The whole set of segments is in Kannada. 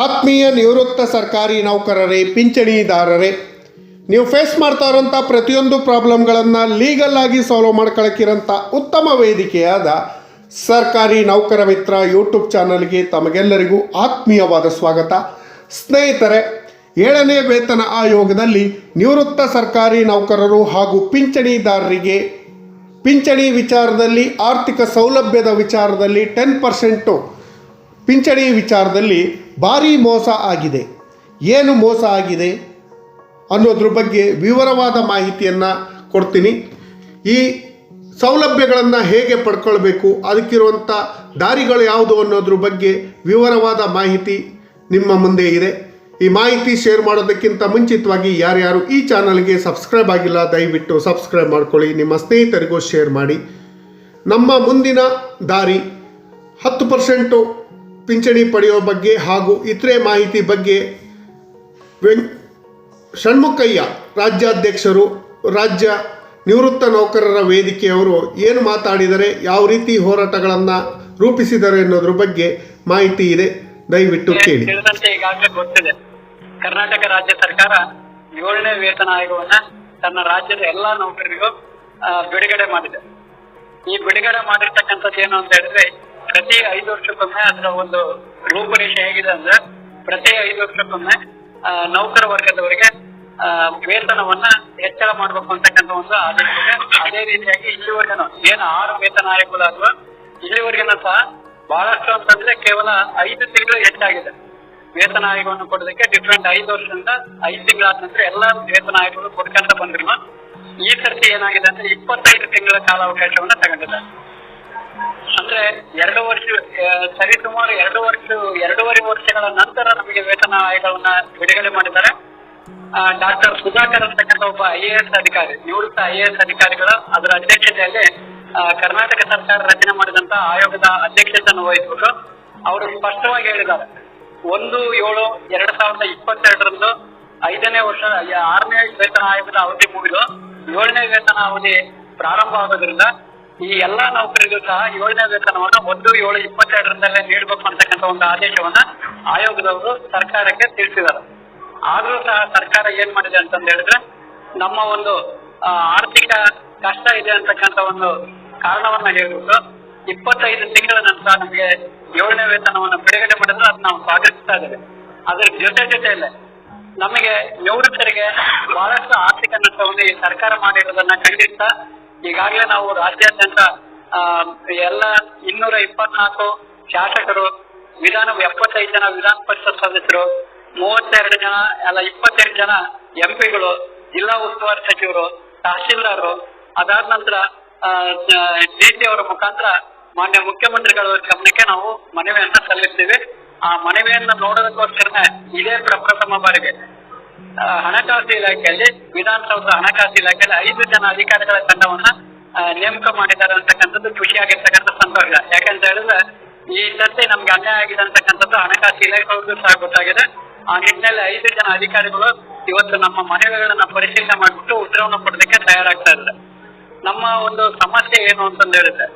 ಆತ್ಮೀಯ ನಿವೃತ್ತ ಸರ್ಕಾರಿ ನೌಕರರೇ, ಪಿಂಚಣಿದಾರರೇ, ನೀವು ಫೇಸ್ ಮಾಡ್ತಾ ಇರೋಂಥ ಪ್ರತಿಯೊಂದು ಪ್ರಾಬ್ಲಮ್ಗಳನ್ನು ಲೀಗಲ್ ಆಗಿ ಸಾಲ್ವ್ ಮಾಡ್ಕೊಳಕ್ಕಿರೋಂಥ ಉತ್ತಮ ವೇದಿಕೆಯಾದ ಸರ್ಕಾರಿ ನೌಕರ ಮಿತ್ರ ಯೂಟ್ಯೂಬ್ ಚಾನಲ್ಗೆ ತಮಗೆಲ್ಲರಿಗೂ ಆತ್ಮೀಯವಾದ ಸ್ವಾಗತ. ಸ್ನೇಹಿತರೆ, ಏಳನೇ ವೇತನ ಆಯೋಗದಲ್ಲಿ ನಿವೃತ್ತ ಸರ್ಕಾರಿ ನೌಕರರು ಹಾಗೂ ಪಿಂಚಣಿದಾರರಿಗೆ ಪಿಂಚಣಿ ವಿಚಾರದಲ್ಲಿ, ಆರ್ಥಿಕ ಸೌಲಭ್ಯದ ವಿಚಾರದಲ್ಲಿ ಟೆನ್ ಪರ್ಸೆಂಟು ಪಿಂಚಣಿ ವಿಚಾರದಲ್ಲಿ ಭಾರಿ ಮೋಸ ಆಗಿದೆ. ಏನು ಮೋಸ ಆಗಿದೆ? ಅನ್ನೋದ್ರ ಬಗ್ಗೆ ವಿವರವಾದ ಮಾಹಿತಿಯನ್ನು ಕೊಡ್ತೀನಿ. ಈ ಸೌಲಭ್ಯಗಳನ್ನು ಹೇಗೆ ಪಡ್ಕೊಳ್ಬೇಕು ಅದಕ್ಕಿರುವಂಥ ದಾರಿಗಳು ಯಾವುದು ಅನ್ನೋದ್ರ ಬಗ್ಗೆ ವಿವರವಾದ ಮಾಹಿತಿ ನಿಮ್ಮ ಮುಂದೆ ಇದೆ. ಈ ಮಾಹಿತಿ ಶೇರ್ ಮಾಡೋದಕ್ಕಿಂತ ಮುಂಚಿತವಾಗಿ ಯಾರ್ಯಾರು ಈ ಚಾನಲ್ಗೆ ಸಬ್ಸ್ಕ್ರೈಬ್ ಆಗಿಲ್ಲ, ದಯವಿಟ್ಟು ಸಬ್ಸ್ಕ್ರೈಬ್ ಮಾಡ್ಕೊಳ್ಳಿ. ನಿಮ್ಮ ಸ್ನೇಹಿತರಿಗೂ ಶೇರ್ ಮಾಡಿ. ನಮ್ಮ ಮುಂದಿನ ದಾರಿ ಹತ್ತು ಪರ್ಸೆಂಟು ಪಿಂಚಣಿ ಪಡೆಯೋ ಬಗ್ಗೆ ಹಾಗೂ ಇತರೆ ಮಾಹಿತಿ ಬಗ್ಗೆ ವೆಂ ಷಣ್ಮುಖಯ್ಯ ರಾಜ್ಯಾಧ್ಯಕ್ಷರು ರಾಜ್ಯ ನಿವೃತ್ತ ನೌಕರರ ವೇದಿಕೆಯವರು ಏನು ಮಾತಾಡಿದರೆ ಯಾವ ರೀತಿ ಹೋರಾಟಗಳನ್ನು ರೂಪಿಸಿದರು ಎನ್ನುವುದ್ರ ಬಗ್ಗೆ ಮಾಹಿತಿ ಇದೆ. ದಯವಿಟ್ಟು ಕೇಳಿ. ಈಗಾಗಲೇ ಗೊತ್ತಿದೆ. ಕರ್ನಾಟಕ ರಾಜ್ಯ ಸರ್ಕಾರ ಏಳನೇ ವೇತನ ಆಯೋಗವನ್ನ ತನ್ನ ರಾಜ್ಯದ ಎಲ್ಲಾ ನೌಕರರಿಗೂ ಬಿಡುಗಡೆ ಮಾಡಿದೆ. ಈ ಬಿಡುಗಡೆ ಮಾಡಿರ್ತಕ್ಕಂಥದ್ದು ಏನು ಅಂತ ಹೇಳಿದ್ರೆ ಪ್ರತಿ ಐದು ವರ್ಷಕ್ಕೊಮ್ಮೆ ಅದರ ಒಂದು ರೂಪುರೇಷೆ ಹೇಗಿದೆ ಅಂದ್ರೆ, ಪ್ರತಿ ಐದು ವರ್ಷಕ್ಕೊಮ್ಮೆ ನೌಕರ ವರ್ಗದವರಿಗೆ ವೇತನವನ್ನ ಹೆಚ್ಚಳ ಮಾಡಬೇಕು ಅಂತಕ್ಕಂಥ ಒಂದು ಆದೇಶ ಅದೇ ರೀತಿಯಾಗಿ ಇಲ್ಲಿವರೆಗೂ ಏನು ಆರು ವೇತನ ಆಯೋಗಗಳು ಅಥವಾ ಇಲ್ಲಿವರೆಗಿನ ಸಹ ಬಹಳಷ್ಟು ಅಂತಂದ್ರೆ ಕೇವಲ ಐದು ತಿಂಗಳು ಹೆಚ್ಚಾಗಿದೆ. ವೇತನ ಆಯೋಗವನ್ನು ಕೊಡೋದಕ್ಕೆ ಡಿಫ್ರೆಂಟ್ ಐದು ವರ್ಷದಿಂದ ಐದು ತಿಂಗಳಾದ ನಂತರ ಎಲ್ಲಾ ವೇತನ ಆಯೋಗಗಳು ಕೊಡ್ಕೊಂತ ಬಂದ್ರು. ಈ ಸರ್ತಿ ಏನಾಗಿದೆ ಅಂದ್ರೆ ಇಪ್ಪತ್ತೈದು ತಿಂಗಳ ಕಾಲಾವಕಾಶವನ್ನ ತಗೊಂಡಿದ್ದಾರೆ. ಅಂದ್ರೆ ಎರಡು ವರ್ಷ ಸರಿ ಸುಮಾರು ಎರಡು ವರ್ಷ, ಎರಡೂವರೆ ವರ್ಷಗಳ ನಂತರ ನಮಗೆ ವೇತನ ಆಯೋಗವನ್ನ ಬಿಡುಗಡೆ ಮಾಡಿದ್ದಾರೆ. ಡಾಕ್ಟರ್ ಸುಧಾಕರ್ ಅಂತಕ್ಕಂಥ ಒಬ್ಬ ಐ ಎ ಎಸ್ ಅಧಿಕಾರಿ, ನಿವೃತ್ತ ಐ ಎ ಎಸ್ ಅಧಿಕಾರಿಗಳ ಅದರ ಅಧ್ಯಕ್ಷತೆಯಲ್ಲಿ ಕರ್ನಾಟಕ ಸರ್ಕಾರ ರಚನೆ ಮಾಡಿದಂತ ಆಯೋಗದ ಅಧ್ಯಕ್ಷತೆಯನ್ನು ವಹಿಸ್ಬಿಟ್ಟು ಅವರು ಸ್ಪಷ್ಟವಾಗಿ ಹೇಳಿದ್ದಾರೆ, ಒಂದು ಏಳು ಎರಡ್ ಸಾವಿರದ ಇಪ್ಪತ್ತೆರಡರಂದು ಐದನೇ ವರ್ಷ ಆರನೇ ವೇತನ ಆಯೋಗದ ಅವಧಿ ಮುಗಿದು ಏಳನೇ ವೇತನ ಅವಧಿ ಪ್ರಾರಂಭ ಆಗೋದ್ರಿಂದ ಈ ಎಲ್ಲಾ ನೌಕರಿಗೂ ಸಹ ಏಳನೇ ವೇತನವನ್ನು ಒಂದು ಏಳು ಇಪ್ಪತ್ತೆರಡರಿಂದಲೇ ನೀಡಬೇಕು ಅಂತಕ್ಕಂಥ ಒಂದು ಆದೇಶವನ್ನ ಆಯೋಗದವರು ಸರ್ಕಾರಕ್ಕೆ ತಿಳಿಸಿದ್ದಾರೆ. ಆದ್ರೂ ಸಹ ಸರ್ಕಾರ ಏನ್ ಮಾಡಿದೆ ಅಂತಂದ ಹೇಳಿದ್ರೆ, ನಮ್ಮ ಒಂದು ಆರ್ಥಿಕ ಕಷ್ಟ ಇದೆ ಅಂತಕ್ಕಂಥ ಒಂದು ಕಾರಣವನ್ನ ಹೇಳ್ಬಿಟ್ಟು ಇಪ್ಪತ್ತೈದು ತಿಂಗಳ ನಂತರ ನಮಗೆ ಏಳನೇ ವೇತನವನ್ನು ಬಿಡುಗಡೆ ಮಾಡಿದ್ರೆ ಅದನ್ನ ನಾವು ಸ್ವಾಗತಿಸ್ತಾ ಇದ್ದೇವೆ. ಅದ್ರ ಜೊತೆ ಜೊತೆಯಲ್ಲೇ ನಮಗೆ ನಿವೃತ್ತರಿಗೆ ಬಹಳಷ್ಟು ಆರ್ಥಿಕ ನಷ್ಟವನ್ನು ಈ ಸರ್ಕಾರ ಮಾಡಿರೋದನ್ನ ಖಂಡಿಸ್ತಾ ಈಗಾಗಲೇ ನಾವು ರಾಜ್ಯಾದ್ಯಂತ ಎಲ್ಲ ಇನ್ನೂರ ಇಪ್ಪತ್ನಾಲ್ಕು ಶಾಸಕರು, ವಿಧಾನ ಎಪ್ಪತ್ತೈದು ಜನ ವಿಧಾನ ಪರಿಷತ್ ಸದಸ್ಯರು, ಮೂವತ್ತೆರಡು ಜನ, ಅಲ್ಲ ಇಪ್ಪತ್ತೆರಡು ಜನ ಎಂಪಿಗಳು ಜಿಲ್ಲಾ ಉಸ್ತುವಾರಿ ಸಚಿವರು, ತಹಶೀಲ್ದಾರರು, ಅದಾದ ನಂತರ ಡಿ ಸಿ ಅವರ ಮುಖಾಂತರ ಮಾನ್ಯ ಮುಖ್ಯಮಂತ್ರಿಗಳ ಗಮನಕ್ಕೆ ನಾವು ಮನವಿಯನ್ನ ಸಲ್ಲಿಸ್ತೀವಿ. ಆ ಮನವಿಯನ್ನ ನೋಡೋದಕ್ಕೋಸ್ಕರನೇ ಇದೇ ಪ್ರಪ್ರಥಮ ಬಾರಿಗೆ. ಹಣಕಾಸು ಇಲಾಖೆಯಲ್ಲಿ, ವಿಧಾನಸೌಧ ಹಣಕಾಸು ಇಲಾಖೆಯಲ್ಲಿ ಐದು ಜನ ಅಧಿಕಾರಿಗಳ ತಂಡವನ್ನ ನೇಮಕ ಮಾಡಿದ್ದಾರೆ ಅಂತಕ್ಕಂಥದ್ದು ಖುಷಿಯಾಗಿರ್ತಕ್ಕಂಥ ಸಂತೋಷ. ಯಾಕಂತ ಹೇಳಿದ್ರೆ, ಈ ಸರ್ತಿ ನಮ್ಗೆ ಅನ್ಯಾಯ ಆಗಿದೆ ಅಂತಕ್ಕಂಥದ್ದು ಹಣಕಾಸು ಇಲಾಖೆಯವ್ರಿಗೂ ಸಹ ಗೊತ್ತಾಗಿದೆ. ಆ ನಿಟ್ಟಿನಲ್ಲಿ ಐದು ಜನ ಅಧಿಕಾರಿಗಳು ಇವತ್ತು ನಮ್ಮ ಮನೆಗಳನ್ನ ಪರಿಶೀಲನೆ ಮಾಡಿಬಿಟ್ಟು ಉತ್ತರವನ್ನು ಕೊಡಲಿಕ್ಕೆ ತಯಾರಾಗ್ತಾ ಇದ್ದಾರೆ. ನಮ್ಮ ಒಂದು ಸಮಸ್ಯೆ ಏನು ಅಂತಂದು ಹೇಳಿದ್ರೆ,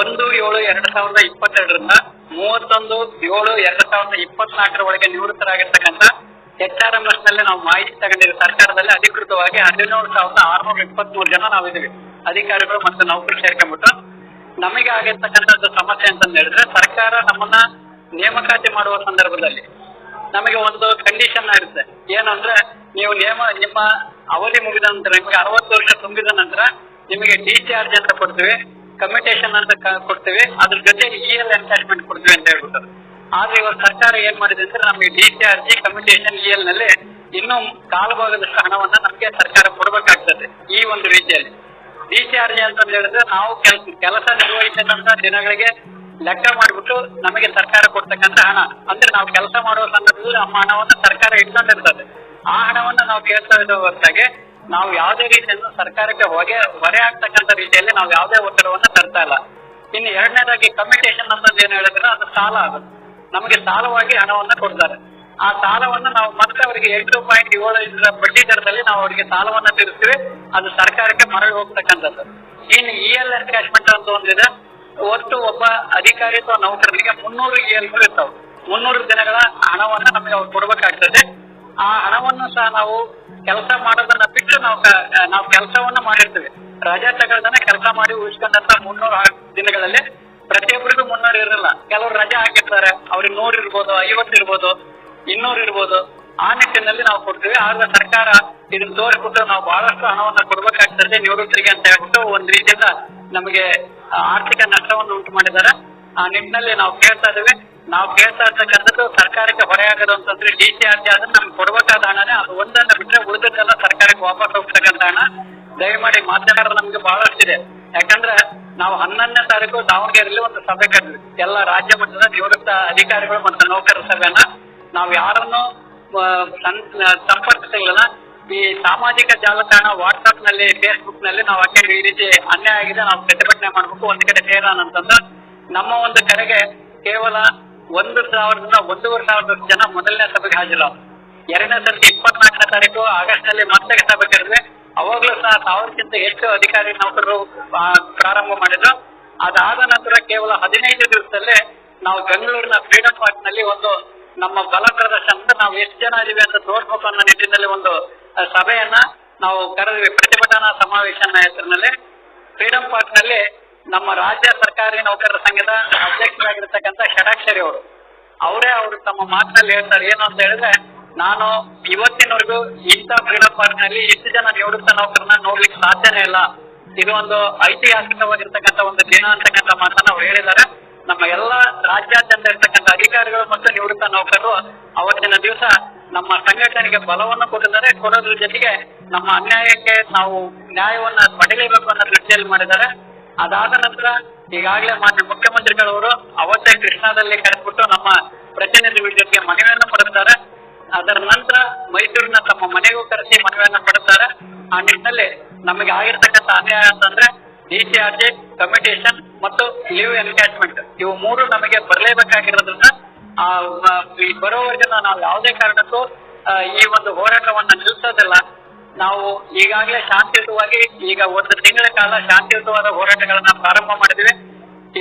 ಒಂದು ಏಳು ಎರಡ್ ಸಾವಿರದ ಇಪ್ಪತ್ತೆರಡರಿಂದ ಮೂವತ್ತೊಂದು ಏಳು ಎರಡ್ ಸಾವಿರದ ಇಪ್ಪತ್ನಾಲ್ಕರ ಒಳಗೆ ನಿವೃತ್ತರಾಗಿರ್ತಕ್ಕಂಥ ಎಚ್ ಆರ್ ಎಂ ಎಸ್ನಲ್ಲಿ ನಾವು ಮಾಹಿತಿ ತಗೊಂಡಿರೋ ಸರ್ಕಾರದಲ್ಲಿ ಅಧಿಕೃತವಾಗಿ ಹದಿನೇಳು ಸಾವಿರದ ಆರ್ನೂರ ಇಪ್ಪತ್ಮೂರು ಜನ ನಾವಿದ್ದೀವಿ. ಅಧಿಕಾರಿಗಳು ಮತ್ತು ನೌಕರು ಸೇರ್ಕೊಂಡ್ಬಿಟ್ಟು ನಮಗೆ ಆಗಿರ್ತಕ್ಕಂಥದ್ದು ಸಮಸ್ಯೆ ಅಂತಂದು ಹೇಳಿದ್ರೆ, ಸರ್ಕಾರ ನಮ್ಮನ್ನ ನೇಮಕಾತಿ ಮಾಡುವ ಸಂದರ್ಭದಲ್ಲಿ ನಮಗೆ ಒಂದು ಕಂಡೀಷನ್ ಇರುತ್ತೆ ಏನಂದ್ರೆ, ನೀವು ನೇಮ, ನಿಮ್ಮ ಅವಧಿ ಮುಗಿದ ನಂತರ, ನಿಮಗೆ ಅರವತ್ತು ವರ್ಷ ತುಂಬಿದ ನಂತರ ನಿಮಗೆ ಡಿಸ್ಚಾರ್ಜ್ ಅಂತ ಕೊಡ್ತೀವಿ. ಕಮ್ಯುಟೇಷನ್ ಅಂತ ಕೊಡ್ತೀವಿ. ಅದ್ರ ಜೊತೆಗೆ ಇ ಎಲ್ ಎನ್ಕ್ಯಾಶ್ಮೆಂಟ್ ಕೊಡ್ತೀವಿ ಅಂತ ಹೇಳ್ಬಿಟ್ಟು ಆದ್ರೆ ಇವಾಗ ಸರ್ಕಾರ ಏನ್ ಮಾಡಿದೆ ಅಂದ್ರೆ ನಮಗೆ ಡಿಸ್ಚಾರ್ಜ್ ಕಮ್ಯುಟೇಷನ್ ಇ ಎಲ್ನಲ್ಲಿ ಇನ್ನೂ ಕಾಲು ಭಾಗದಷ್ಟು ಹಣವನ್ನ ನಮಗೆ ಸರ್ಕಾರ ಕೊಡಬೇಕಾಗ್ತದೆ ಈ ಒಂದು ರೀತಿಯಲ್ಲಿ. ಡಿ ಸಿ ಅಂತ ಹೇಳಿದ್ರೆ ನಾವು ಕೆಲಸ ನಿರ್ವಹಿಸಿದಂತ ದಿನಗಳಿಗೆ ಲೆಕ್ಕ ಮಾಡಿಬಿಟ್ಟು ನಮಗೆ ಸರ್ಕಾರ ಕೊಡ್ತಕ್ಕಂತ ಹಣ. ಅಂದ್ರೆ ನಾವು ಕೆಲಸ ಮಾಡುವ ಸಂದರ್ಭದಲ್ಲಿ ನಮ್ಮ ಹಣವನ್ನ ಸರ್ಕಾರ ಇಟ್ಕೊಂಡಿರ್ತದೆ. ಆ ಹಣವನ್ನ ನಾವು ಕೇಳ್ತಾ ಇರೋ ಹೊರತಾಗಿ ನಾವು ಯಾವುದೇ ರೀತಿಯನ್ನು ಸರ್ಕಾರಕ್ಕೆ ಹೊಗೆ, ಹೊರೆ ಆಗ್ತಕ್ಕಂತ ರೀತಿಯಲ್ಲಿ ನಾವು ಯಾವುದೇ ಒತ್ತಡವನ್ನ ತರ್ತಾ ಇಲ್ಲ. ಇನ್ನು ಎರಡನೇದಾಗಿ ಕಮ್ಯುಟೇಷನ್ ಅನ್ನೋದು ಏನ್ ಹೇಳಿದ್ರೆ ಅದು ಸಾಲ ಅದು ನಮಗೆ ಸಾಲವಾಗಿ ಹಣವನ್ನ ಕೊಡ್ತಾರೆ. ಆ ಸಾಲವನ್ನ ನಾವು ಮತ್ತೆ ಅವರಿಗೆ ಎಂಟು ಪಾಯಿಂಟ್ ಏಳು ಬಡ್ಡಿ ದರದಲ್ಲಿ ನಾವು ಅವರಿಗೆ ಸಾಲವನ್ನ ತೀರಿಸ್ತೀವಿ ಅದು ಸರ್ಕಾರಕ್ಕೆ ಮರಳಿ ಹೋಗ್ತಕ್ಕಂಥದ್ದು. ಇನ್ನು ಇ ಎಲ್ ಅಟ್ಯಾಚ್ಮೆಂಟ್ ಅಂತ ಒಂದಿದೆ ಒಟ್ಟು ಒಬ್ಬ ಅಧಿಕಾರಿ ಅಥವಾ ನೌಕರರಿಗೆ ಮುನ್ನೂರು ಇ ಎಲ್ ಇರ್ತಾವೆ. ಮುನ್ನೂರು ದಿನಗಳ ಹಣವನ್ನ ನಮಗೆ ಅವ್ರು ಕೊಡ್ಬೇಕಾಗ್ತದೆ. ಆ ಹಣವನ್ನು ಸಹ ನಾವು ಕೆಲಸ ಮಾಡೋದನ್ನ ಬಿಟ್ಟು ನಾವು ನಾವು ಕೆಲಸವನ್ನ ಮಾಡಿರ್ತೇವೆ. ರಜಾ ತಗೊಳ್ದನ್ನ ಕೆಲಸ ಮಾಡಿ ಉಳಿಸ್ಕೊಂಡಂತ ಮುನ್ನೂರು ದಿನಗಳಲ್ಲಿ ಪ್ರತಿಯೊಬ್ಬರಿಗೂ ಮುನ್ನೂರು ಇರಲ್ಲ. ಕೆಲವರು ರಜೆ ಹಾಕಿರ್ತಾರೆ. ಅವ್ರಿಗೆ ನೂರ್ ಇರ್ಬೋದು, ಐವತ್ತು ಇರ್ಬೋದು, ಇನ್ನೂರು ಇರ್ಬೋದು. ಆ ನಿಟ್ಟಿನಲ್ಲಿ ನಾವು ಕೊಡ್ತೀವಿ. ಆದ್ರೆ ಸರ್ಕಾರ ಇದನ್ನ ತೋರಿಸ್ಬಿಟ್ಟು ನಾವು ಬಹಳಷ್ಟು ಹಣವನ್ನ ಕೊಡ್ಬೇಕಾಗ್ತದೆ ನಿವೃತ್ತರಿಗೆ ಅಂತ ಹೇಳ್ಬಿಟ್ಟು ಒಂದ್ ರೀತಿಯಿಂದ ನಮಗೆ ಆರ್ಥಿಕ ನಷ್ಟವನ್ನು ಉಂಟು ಮಾಡಿದ್ದಾರೆ. ಆ ನಿಟ್ಟಿನಲ್ಲಿ ನಾವು ಕೇಳ್ತಾ ಇದ್ದೀವಿ. ನಾವು ಕೇಳ್ತಾ ಇರ್ತಕ್ಕಂಥದ್ದು ಸರ್ಕಾರಕ್ಕೆ ಹೊರೆಯಾಗದು ಅಂತಂದ್ರೆ ಡಿ ಸಿ ಆರ್ ಜಿ ಆದ್ರೆ ನಮ್ಗೆ ಕೊಡ್ಬೇಕಾದ ಹಣನೇ ಅದು ಒಂದನ್ನ ಬಿಟ್ಟರೆ ಉಳಿದಕ್ಕೆಲ್ಲ ಸರ್ಕಾರಕ್ಕೆ ವಾಪಸ್ ಹೋಗ್ತಕ್ಕಂಥ ಹಣ. ದಯಮಾಡಿ ಮಾಧ್ಯಮರು ನಮ್ಗೆ ಬಹಳಷ್ಟಿದೆ. ಯಾಕಂದ್ರೆ ನಾವು ಹನ್ನೊಂದನೇ ತಾರೀಕು ದಾವಣಗೆರೆಯಲ್ಲಿ ಒಂದು ಸಭೆ ಕರೆದ್ವಿ ಎಲ್ಲ ರಾಜ್ಯ ಮಟ್ಟದ ನಿವೃತ್ತ ಅಧಿಕಾರಿಗಳು ಮತ್ತು ನೌಕರರ ಸಭೆಯನ್ನ. ನಾವು ಯಾರನ್ನು ಸಂಪರ್ಕಿಸಿಲ್ಲ ಈ ಸಾಮಾಜಿಕ ಜಾಲತಾಣ ವಾಟ್ಸ್ಆಪ್ನಲ್ಲಿ ಫೇಸ್ಬುಕ್ನಲ್ಲಿ ನಾವು ಹಾಕೊಂಡು ಈ ರೀತಿ ಅನ್ಯಾಯ ಆಗಿದೆ. ನಾವು ಪ್ರತಿಭಟನೆ ಮಾಡ್ಬೇಕು, ಒಂದ್ ಕಡೆ ಸೇರೋಣ ಅಂತಂದ್ರ ನಮ್ಮ ಒಂದು ಕರೆಗೆ ಕೇವಲ ಒಂದು ಸಾವಿರದಿಂದ ಒಂದೂವರೆ ಸಾವಿರದ ಜನ ಮೊದಲನೇ ಸಭೆಗೆ ಹಾಜರಾದ್ರು ಎರಡನೇ ಸರ್ತಿ ಇಪ್ಪತ್ನಾಲ್ಕನೇ ತಾರೀಕು ಆಗಸ್ಟ್ನಲ್ಲಿ ಮತ್ತೆ ಸಭೆ ಕರೆದ್ವಿ ಅವಾಗ್ಲೂ ಸಹ ಸಾವಿರಕ್ಕಿಂತ ಹೆಚ್ಚು ಅಧಿಕಾರಿ ನೌಕರರು ಪ್ರಾರಂಭ ಮಾಡಿದ್ರು. ಅದಾದ ನಂತರ ಕೇವಲ ಹದಿನೈದು ದಿವಸದಲ್ಲೇ ನಾವು ಬೆಂಗಳೂರಿನ ಫ್ರೀಡಂ ಪಾರ್ಕ್ನಲ್ಲಿ ಒಂದು ನಮ್ಮ ಬಲ ಪ್ರದರ್ಶನ ನಾವು ಎಷ್ಟು ಜನ ಇದೀವಿ ಅಂತ ತೋರ್ಸ್ಬೇಕು ಅನ್ನೋ ನಿಟ್ಟಿನಲ್ಲಿ ಒಂದು ಸಭೆಯನ್ನ ನಾವು ಕರೆದ್ವಿ. ಪ್ರತಿಭಟನಾ ಸಮಾವೇಶನ ಹೆಸರಿನಲ್ಲಿ ಫ್ರೀಡಂ ಪಾರ್ಕ್ನಲ್ಲಿ ನಮ್ಮ ರಾಜ್ಯ ಸರ್ಕಾರಿ ನೌಕರರ ಸಂಘದ ಅಧ್ಯಕ್ಷರಾಗಿರ್ತಕ್ಕಂಥ ಷಡಾಕ್ಷರಿ ಅವರು. ಅವರೇ ಅವರು ತಮ್ಮ ಮಾತಿನಲ್ಲಿ ಹೇಳ್ತಾರೆ, ಏನು ಅಂತ ಹೇಳಿದ್ರೆ, ನಾನು ಇವತ್ತಿನವರೆಗೂ ಇಂಥ ಫ್ರೀಡಮ್ ಪಾರ್ಕ್ನಲ್ಲಿ ಎಷ್ಟು ಜನ ನಿವೃತ್ತ ನೌಕರನ್ನ ನೋಡ್ಲಿಕ್ಕೆ ಸಾಧ್ಯನೇ ಇಲ್ಲ. ಇದು ಒಂದು ಐತಿಹಾಸಿಕವಾಗಿರ್ತಕ್ಕಂಥ ಒಂದು ದಿನ ಅಂತಕ್ಕಂಥ ಮಾತನ್ನ ಅವ್ರು ಹೇಳಿದ್ದಾರೆ. ನಮ್ಮ ಎಲ್ಲಾ ರಾಜ್ಯಾದ್ಯಂತ ಇರ್ತಕ್ಕಂಥ ಅಧಿಕಾರಿಗಳು ಮತ್ತು ನಿವೃತ್ತ ನೌಕರರು ಅವತ್ತಿನ ದಿವಸ ನಮ್ಮ ಸಂಘಟನೆಗೆ ಬಲವನ್ನು ಕೊಟ್ಟಿದ್ದಾರೆ. ಕೊಡೋದ್ರ ಜೊತೆಗೆ ನಮ್ಮ ಅನ್ಯಾಯಕ್ಕೆ ನಾವು ನ್ಯಾಯವನ್ನ ಪಡೆಯಲೇಬೇಕು ಅನ್ನೋ ದೃಷ್ಟಿಯಲ್ಲಿ ಮಾಡಿದ್ದಾರೆ. ಅದಾದ ನಂತರ ಈಗಾಗಲೇ ಮಾನ್ಯ ಮುಖ್ಯಮಂತ್ರಿಗಳವರು ಅವತ್ತೇ ಕೃಷ್ಣಾದಲ್ಲಿ ಕರೆದ್ಬಿಟ್ಟು ನಮ್ಮ ಪ್ರತಿನಿಧಿಗಳ ಜೊತೆಗೆ ಮನವಿಯನ್ನು ಪಡೆದಿದ್ದಾರೆ. ಅದರ ನಂತರ ಮೈಸೂರಿನ ತಮ್ಮ ಮನೆಗೂ ಕರೆಸಿ ಮನವಿಯನ್ನ ಪಡುತ್ತಾರೆ ಆ ನಿಟ್ಟಿನಲ್ಲಿ ನಮಗೆ ಆಗಿರ್ತಕ್ಕಂಥ ಅನ್ಯಾಯ ಅಂತಂದ್ರೆ ಡಿ ಸಿ ಆರ್ ಮತ್ತು ಲೀವ್ ಎನ್ಕ್ಯಾಚ್ಮೆಂಟ್ ಇವು ಮೂರು ನಮಗೆ ಬರಲೇಬೇಕಾಗಿರೋದ್ರಿಂದ ಆ ಈ ಬರೋವರೆಗೂ ನಾವು ಯಾವುದೇ ಕಾರಣಕ್ಕೂ ಈ ಒಂದು ಹೋರಾಟವನ್ನ ನಿಲ್ಲಿಸೋದಿಲ್ಲ. ನಾವು ಈಗಾಗಲೇ ಶಾಂತಿಯುತವಾಗಿ, ಈಗ ಒಂದು ತಿಂಗಳ ಕಾಲ ಶಾಂತಿಯುತವಾದ ಹೋರಾಟಗಳನ್ನ ಪ್ರಾರಂಭ ಮಾಡಿದ್ವಿ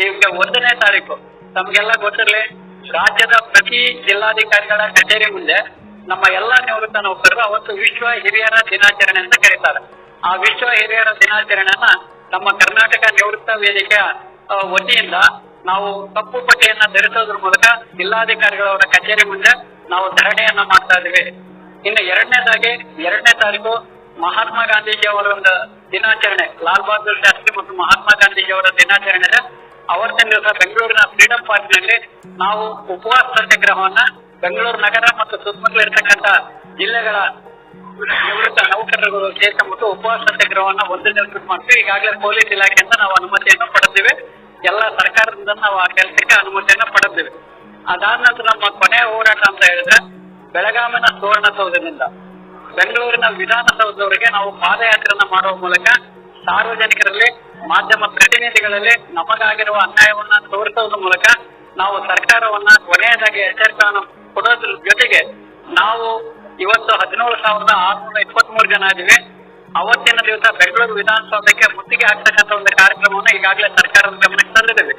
ಈಗ ಒಂದನೇ ತಾರೀಕು. ತಮ್ಗೆಲ್ಲ ಗೊತ್ತಿರಲಿ ರಾಜ್ಯದ ಪ್ರತಿ ಜಿಲ್ಲಾಧಿಕಾರಿಗಳ ಕಚೇರಿ ಮುಂದೆ ನಮ್ಮ ಎಲ್ಲಾ ನಿವೃತ್ತ ನೌಕರರು ಅವತ್ತು ವಿಶ್ವ ಹಿರಿಯರ ದಿನಾಚರಣೆ ಅಂತ ಕರೀತಾರೆ. ಆ ವಿಶ್ವ ಹಿರಿಯರ ದಿನಾಚರಣೆಯನ್ನ ನಮ್ಮ ಕರ್ನಾಟಕ ನಿವೃತ್ತ ವೇದಿಕೆಯ ವತಿಯಿಂದ ನಾವು ಕಪ್ಪು ಪಟ್ಟಿಯನ್ನ ಧರಿಸೋದ್ರ ಮೂಲಕ ಜಿಲ್ಲಾಧಿಕಾರಿಗಳವರ ಕಚೇರಿ ಮುಂದೆ ನಾವು ಧರಣಿಯನ್ನ ಮಾಡ್ತಾ ಇದೀವಿ ಇನ್ನು ಎರಡನೇದಾಗಿ, ಎರಡನೇ ತಾರೀಕು ಮಹಾತ್ಮ ಗಾಂಧೀಜಿ ಅವರ ಒಂದು ದಿನಾಚರಣೆ, ಲಾಲ್ ಬಹದ್ದೂರ್ ಶಾಸ್ತ್ರಿ ಮತ್ತು ಮಹಾತ್ಮ ಗಾಂಧೀಜಿ ಅವರ ದಿನಾಚರಣೆ ಅವತ್ತಿನ ದಿವಸ ಬೆಂಗಳೂರಿನ ಫ್ರೀಡಂ ಪಾರ್ಕ್ನಲ್ಲಿ ನಾವು ಉಪವಾಸ ಸತ್ಯಾಗ್ರಹವನ್ನ ಬೆಂಗಳೂರು ನಗರ ಮತ್ತು ಸುತ್ತಮುತ್ತಲ ಇರತಕ್ಕಂತ ಜಿಲ್ಲೆಗಳ ನಿವೃತ್ತ ನೌಕರರು ಸೇರ್ಕೊಂಡ್ಬಿಟ್ಟು ಉಪವಾಸ ಸತ್ಯಾಗ್ರಹವನ್ನ ಒಂದು ದಿವಸ ಮಾಡ್ತೀವಿ. ಈಗಾಗಲೇ ಪೊಲೀಸ್ ಇಲಾಖೆಯಿಂದ ನಾವು ಅನುಮತಿಯನ್ನು ಪಡೆದಿವೆ. ಎಲ್ಲ ಸರ್ಕಾರದಿಂದ ನಾವು ಆ ಕೆಲಸಕ್ಕೆ ಅನುಮತಿಯನ್ನ ಪಡೆದಿವೆ. ಅದಾದ ನಂತರ ನಮ್ಮ ಕೊನೆಯ ಹೋರಾಟ ಅಂತ ಹೇಳಿದ್ರೆ ಬೆಳಗಾವಿನ ಸುವರ್ಣಸೌಧದಿಂದ. ಬೆಂಗಳೂರಿನ ವಿಧಾನಸೌಧದವರೆಗೆ ನಾವು ಪಾದಯಾತ್ರೆಯನ್ನ ಮಾಡುವ ಮೂಲಕ ಸಾರ್ವಜನಿಕರಲ್ಲಿ, ಮಾಧ್ಯಮ ಪ್ರತಿನಿಧಿಗಳಲ್ಲಿ ನಮಗಾಗಿರುವ ಅನ್ಯಾಯವನ್ನ ತೋರಿಸೋದ್ರ ಮೂಲಕ ನಾವು ಸರ್ಕಾರವನ್ನ ಕೊನೆಯದಾಗಿ ಎಚ್ಚರಿಕೆಯನ್ನು ಕೊಡೋದ್ರ ಜೊತೆಗೆ ನಾವು ಇವತ್ತು ಹದಿನೇಳು ಸಾವಿರದ ಆರ್ನೂರ ಇಪ್ಪತ್ಮೂರು ಜನ ಇದೀವಿ ಅವತ್ತಿನ ದಿವಸ ಬೆಂಗಳೂರು ವಿಧಾನಸೌಧಕ್ಕೆ ಮುತ್ತಿಗೆ ಹಾಕ್ತಕ್ಕಂಥ ಒಂದು ಕಾರ್ಯಕ್ರಮವನ್ನ ಈಗಾಗಲೇ ಸರ್ಕಾರದ ಗಮನಕ್ಕೆ ತಂದಿದ್ದೇವೆ.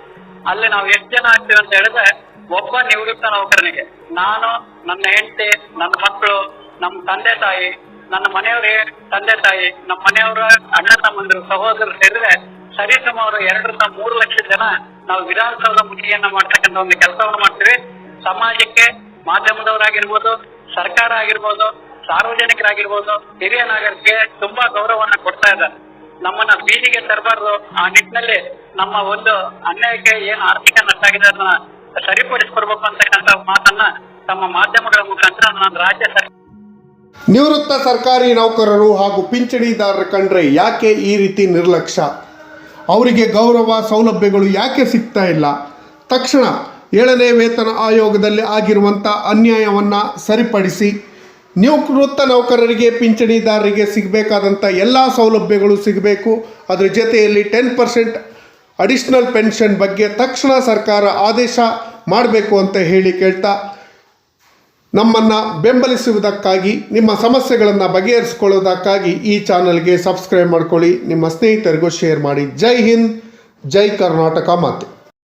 ಅಲ್ಲಿ ನಾವು ಎಷ್ಟು ಜನ ಆಗ್ತೀವಿ ಅಂತ ಹೇಳಿದ್ರೆ, ಒಬ್ಬ ನಿವೃತ್ತ ನೌಕರನಿಗೆ, ನಾನು ನನ್ನ ಹೆಂಡತಿ, ನನ್ನ ಮಕ್ಕಳು, ನಮ್ಮ ತಂದೆ ತಾಯಿ ನನ್ನ ಮನೆಯವರೇ, ತಂದೆ ತಾಯಿ, ನಮ್ಮ ಮನೆಯವರ ಅಣ್ಣ ತಮ್ಮಂದಿರು, ಸಹೋದರರು ಸೇರಿದ್ರೆ ಸರಿಸುಮಾರು ಎರಡರಿಂದ ಮೂರು ಲಕ್ಷ ಜನ ನಾವು ವಿಧಾನಸೌಧ ಮುಖಿಯನ್ನ ಮಾಡ್ತಕ್ಕಂಥ ಒಂದು ಕೆಲಸವನ್ನು ಮಾಡ್ತೀವಿ. ಸಮಾಜಕ್ಕೆ ಮಾಧ್ಯಮದವರಾಗಿರ್ಬೋದು, ಸರ್ಕಾರ ಆಗಿರ್ಬೋದು, ಸಾರ್ವಜನಿಕರಾಗಿರ್ಬೋದು, ಹಿರಿಯ ನಾಗರಿಕರಿಗೆ ತುಂಬಾ ಗೌರವವನ್ನ ಕೊಡ್ತಾ ಇದ್ದಾರೆ. ನಮ್ಮನ್ನ ಬೀದಿಗೆ ತರಬಾರ್ದು. ಆ ನಿಟ್ಟಿನಲ್ಲಿ ನಮ್ಮ ಒಂದು ಅನ್ಯಾಯಕ್ಕೆ ಏನು ಆರ್ಥಿಕ ನಷ್ಟ ಆಗಿದೆ ಅದನ್ನ ಸರಿಪಡಿಸ್ಕೊಡ್ಬೇಕು ಅಂತಕ್ಕಂಥ ಮಾತನ್ನ ತಮ್ಮ ಮಾಧ್ಯಮಗಳ ಮುಖಾಂತರ ನಾನು ರಾಜ್ಯ ಸರ್ಕಾರ ನಿವೃತ್ತ ಸರ್ಕಾರಿ ನೌಕರರು ಹಾಗೂ ಪಿಂಚಣಿದಾರರ ಕಂಡ್ರೆ ಯಾಕೆ ಈ ರೀತಿ ನಿರ್ಲಕ್ಷ್ಯ? ಅವರಿಗೆ ಗೌರವ ಸೌಲಭ್ಯಗಳು ಯಾಕೆ ಸಿಗ್ತಾ ಇಲ್ಲ? ತಕ್ಷಣ ಏಳನೇ ವೇತನ ಆಯೋಗದಲ್ಲಿ ಆಗಿರುವಂಥ ಅನ್ಯಾಯವನ್ನು ಸರಿಪಡಿಸಿ ನಿವೃತ್ತ ನೌಕರರಿಗೆ, ಪಿಂಚಣಿದಾರರಿಗೆ ಸಿಗಬೇಕಾದಂಥ ಎಲ್ಲ ಸೌಲಭ್ಯಗಳು ಸಿಗಬೇಕು. ಅದರ ಜೊತೆಯಲ್ಲಿ ಟೆನ್ ಪರ್ಸೆಂಟ್ ಅಡಿಷ್ನಲ್ ಪೆನ್ಷನ್ ಬಗ್ಗೆ ತಕ್ಷಣ ಸರ್ಕಾರ ಆದೇಶ ಮಾಡಬೇಕು ಅಂತ ಹೇಳಿ ಕೇಳ್ತಾ ನಮ್ಮನ್ನು ಬೆಂಬಲಿಸುವುದಕ್ಕಾಗಿ, ನಿಮ್ಮ ಸಮಸ್ಯೆಗಳನ್ನು ಬಗೆಹರಿಸ್ಕೊಳ್ಳೋದಕ್ಕಾಗಿ ಈ ಚಾನಲ್ಗೆ ಸಬ್ಸ್ಕ್ರೈಬ್ ಮಾಡ್ಕೊಳ್ಳಿ. ನಿಮ್ಮ ಸ್ನೇಹಿತರಿಗೂ ಶೇರ್ ಮಾಡಿ. ಜೈ ಹಿಂದ್, ಜೈ ಕರ್ನಾಟಕ ಮಾತೆ.